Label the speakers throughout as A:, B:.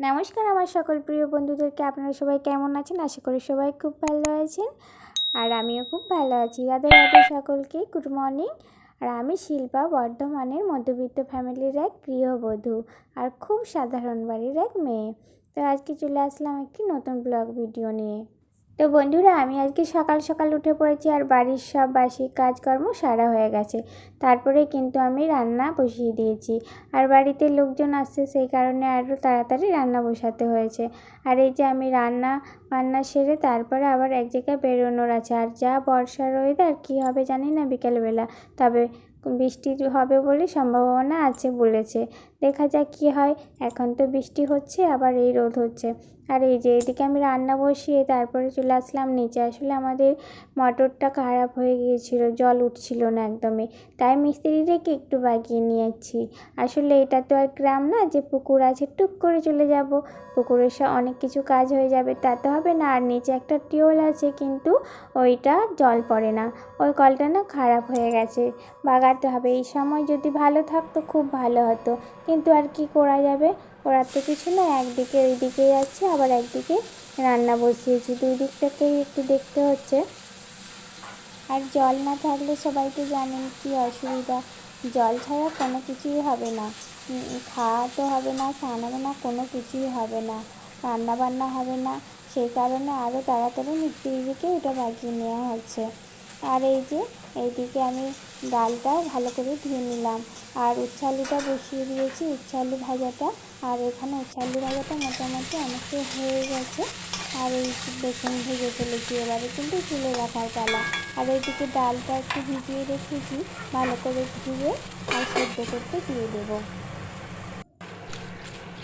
A: নমস্কার আমার সকল প্রিয় বন্ধুদেরকে। আপনারা সবাই কেমন আছেন? আশা করি সবাই খুব ভালো আছেন। আর আমিও খুব ভালো আছি। রাধে রাধে সকলকে। Good morning. আর আমি শিল্পা, বর্ধমানের মধ্যবিত্ত ফ্যামিলির এক গৃহবধূ আর খুব সাধারণ বাড়ির এক মেয়ে। তো আজকে চলে আসলাম একটি নতুন ব্লগ ভিডিও নিয়ে। তো বন্ধুরা, আমি আজকে সকাল সকাল উঠে পড়েছি আর বাড়ির সব বাসি কাজকর্ম সারা হয়ে গেছে। তারপরে কিন্তু আমি রান্না বসিয়ে দিয়েছি। আর বাড়িতে লোকজন আসছে, সেই কারণে আরও তাড়াতাড়ি রান্না বসাতে হয়েছে। আর এই যে আমি রান্না বান্না সেরে তারপরে আবার এক জায়গায় বেরোনোর আছে। আর যা বর্ষার ওয়েদার কী হবে জানি না বিকেলবেলা। তবে বৃষ্টি হবে বলে সম্ভাবনা আছে বলেছে। দেখা যাক কী হয়। এখন তো বৃষ্টি হচ্ছে, আবার এই রোদ হচ্ছে। আর এই যে এদিকে আমি রান্না বসিয়ে তারপরে চলে আসলাম নিচে। আসলে আমাদের মটরটা খারাপ হয়ে গিয়েছিল, জল উঠছিল না একদমই। তাই মিস্ত্রি রেখে একটু বাগিয়ে নিয়েছি আসলে এটা তো আর গ্রাম না যে পুকুর আছে, টুক করে চলে যাব। পুকুরের সব অনেক কিছু কাজ হয়ে যাবে, তা তো হবে না। আর নিচে একটা টিউবওয়েল আছে, কিন্তু ওইটা জল পড়ে না। ওই কলটা না খারাপ হয়ে গেছে। বাগাতে হবে। এই সময় যদি ভালো থাকতো, খুব ভালো হতো। কিন্তু আর কি করা যাবে? করার তো কিছু না, একদিকে ওই দিকে যাচ্ছে আবার একদিকে রান্না বসিয়েছি। দুই দিকটাকেই একটু দেখতে হচ্ছে। আর জল না থাকলে সবাই তো জানেন কী অসুবিধা। জল ছাড়া কোনো কিছুই হবে না। খাওয়া তো হবে না, স্নান হবে না, কোনো কিছুই হবে না। রান্না বান্না হবে না। সেই কারণে আরও তাড়াতাড়ি মিস্ত্রি দিকে এটা বাগিয়ে নেওয়া হচ্ছে। আর এই যে, এইদিকে আমি ডালটা ভালো করে ধুয়ে নিলাম। আর উচ্ছে আলুটা বসিয়ে দিয়েছি উচ্ছে আলু ভাজাটা আর এখানে আলু ভাজাটা মোটামুটি অনেকটাই হয়ে গেছে। আর এই বেসন ভেজে ফেলেছি এবারে কিন্তু তুলে রাখার পালা। আর এইদিকে ডালটা একটু ভিজিয়ে রেখেছি, ভালো করে ধুয়ে আর সেদ্ধ করতে দিয়ে দেবো।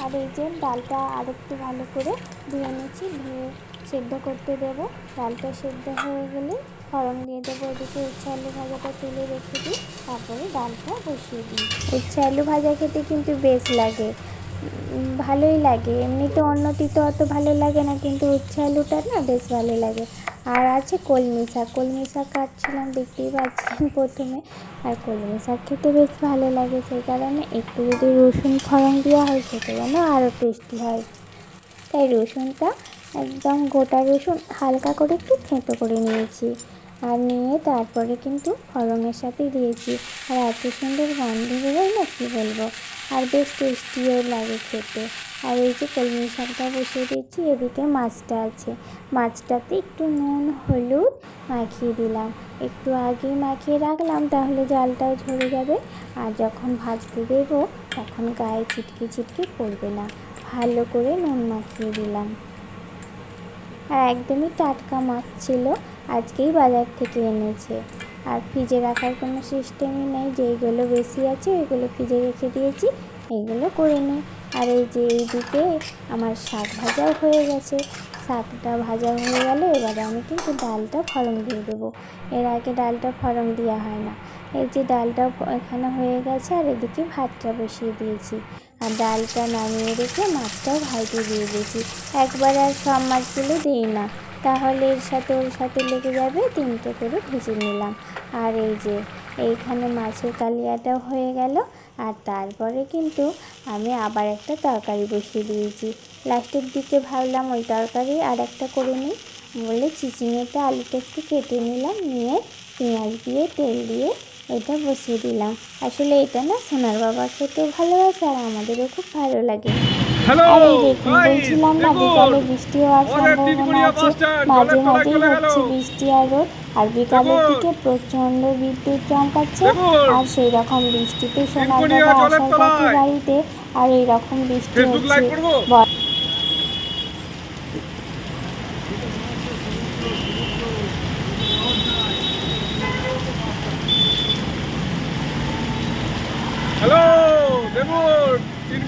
A: আর এই যে ডালটা আর একটু ভালো করে ধুয়ে নিচ্ছি ধুয়ে সেদ্ধ করতে দেবো। ডালটা সেদ্ধ হয়ে গেলে ফড়ন দিয়ে দেবো ওদিকে উচ্ছে আলু ভাজাটা তুলে রেখে দিই, তারপরে ডালটা বসিয়ে দিই। উচ্ছে আলু ভাজা খেতে কিন্তু বেশ লাগে। ভালোই লাগে। এমনিতে অন্য তিতো অত ভালো লাগে না, কিন্তু উচ্ছে আলুটা না বেশ ভালো লাগে। আর আছে কলমি শাক কলমি শাক কাটছিলাম, দেখতেই পাচ্ছিলাম প্রথমে। আর কলমি শাক খেতে বেশ ভালো লাগে, সেই কারণে একটু যদি রসুন ফড়ং দেওয়া হয় সেটা যেন আরও টেস্টি হয়। তাই রসুনটা একদম গোটা রসুন হালকা করে একটু থেঁতো করে নিয়েছি। আর নিয়ে তারপরে কিন্তু ফড়ঙের সাথে দিয়েছি। আর এত সুন্দর গন্ধ বেরোয় না, কী বলব? আর বেশ টেস্টিও লাগে খেতে। আর এই যে কলমি শাকটা বসিয়ে দিচ্ছি এদিকে মাছটা আছে। মাছটাতে একটু নুন, হলুদ মাখিয়ে দিলাম। একটু আগে মাখিয়ে রাখলাম, তাহলে জলটাও ঝরে যাবে। আর যখন ভাজতে দেব, তখন গায়ে ছিটকে ছিটকে পড়বে না। ভালো করে নুন মাখিয়ে দিলাম। আর একদমই টাটকা মাছ ছিল আজকেই বাজার থেকে এনেছে। আর ফ্রিজে রাখার কোনো সিস্টেমই নেই যেইগুলো বেশি আছে ওইগুলো ফ্রিজে রেখে দিয়েছি এইগুলো করে নিই আর এই যে এইদিকে আমার শাক ভাজাও হয়ে গেছে। শাকটা ভাজা হয়ে গেলে এবারে আমি কিন্তু ডালটা ফড়ং দিয়ে দেবো। এর আগে ডালটা ফড়ং দেওয়া হয় না। এই যে ডালটা এখানে হয়ে গেছে আর এদিকে ভাতটা বসিয়ে দিয়েছি। আর ডালটা নামিয়ে রেখে মাছটাও ভাইতে দিয়ে দিয়েছি। একবার আর সব মাছগুলো দিই না। তাহলে এর সাথে, ওর সাথে লেগে যাবে, তিনটে করে ভেজে নিলাম। আর এই যে, এইখানে মাছের কালিয়াটাও হয়ে গেল। আর তারপরে কিন্তু আমি আবার একটা তরকারি বসিয়ে দিয়েছি। লাস্টের দিকে ভাবলাম ওই তরকারি আর একটা করে নিই। বলে চিচিঙেটা আলুটা একটু কেটে নিলাম, নিয়ে পেঁয়াজ দিয়ে, তেল দিয়ে এটা বসিয়ে দিলাম। আসলে এটা না সোনার বাবা খেতেও ভালোবাসে আর আমাদেরও খুব ভালো লাগে। আর এই দেখুন বলছিলাম না বিকালে বৃষ্টি হওয়ার সম্ভাবনা আছে। মাঝে মাঝেই হচ্ছে বৃষ্টি আর রোদ আর বিকালের দিকে প্রচণ্ড বিদ্যুৎ চমকাচ্ছে। আর সেই রকম বৃষ্টিতে সোনার বাবা আসার পথে বাড়িতে আর এই রকম বৃষ্টি হচ্ছে।
B: হ্যালো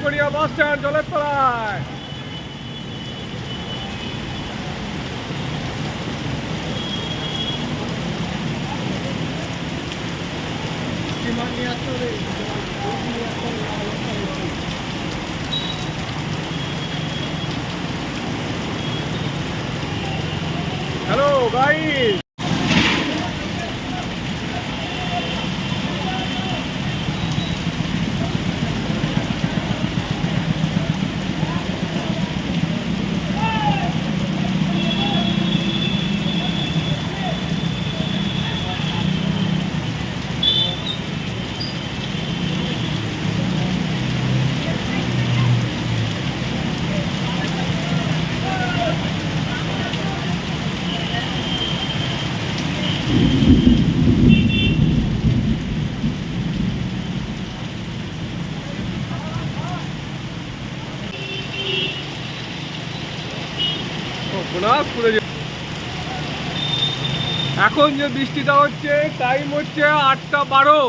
B: তিনকড়িয়া বাস স্ট্যান্ড জলের তলায় হ্যালো গাইস এখন যে বৃষ্টিটা হচ্ছে টাইম হচ্ছে আটটা বারো।